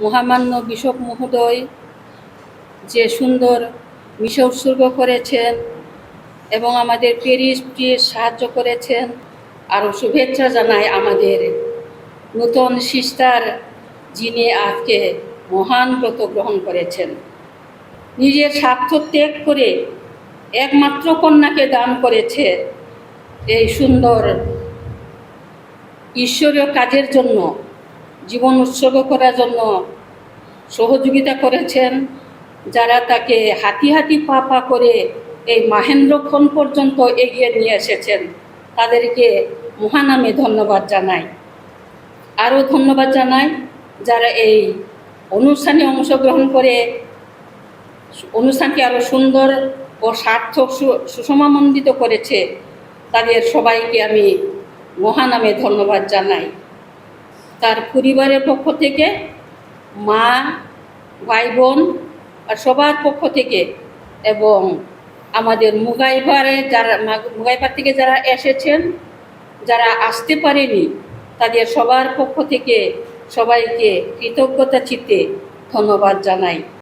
মহামান্য বিশপ মহোদয় যে সুন্দর মিশে উৎসর্গ করেছেন এবং আমাদের পেরিসটি সাহায্য করেছেন, আরও শুভেচ্ছা জানাই আমাদের নতুন সিস্টার যিনি আজকে মহান ব্রত গ্রহণ করেছেন। নিজের স্বার্থ ত্যাগ করে একমাত্র কন্যাকে দান করেছে এই সুন্দর ঈশ্বরীয় কাজের জন্য জীবন উৎসর্গ করার জন্য সহযোগিতা করেছেন, যারা তাকে হাতি হাতি পা পা করে এই মাহেন্দ্রক্ষণ পর্যন্ত এগিয়ে নিয়ে এসেছেন, তাদেরকে মহানামে ধন্যবাদ জানাই। আরও ধন্যবাদ জানাই যারা এই অনুষ্ঠানে অংশগ্রহণ করে, অনুষ্ঠানকে আরও সুন্দর ও সার্থক সু- সুষমামণ্ডিত করেছে, তাদের সবাইকে আমি মহানামে ধন্যবাদ জানাই। তার পরিবারের পক্ষ থেকে, মা ভাই বোন আর সবার পক্ষ থেকে এবং আমাদের মুগাইবারে যারা, মুগাইবার থেকে যারা এসেছেন, যারা আসতে পারেনি, তাদের সবার পক্ষ থেকে সবাইকে কৃতজ্ঞতা চিতে ধন্যবাদ জানাই।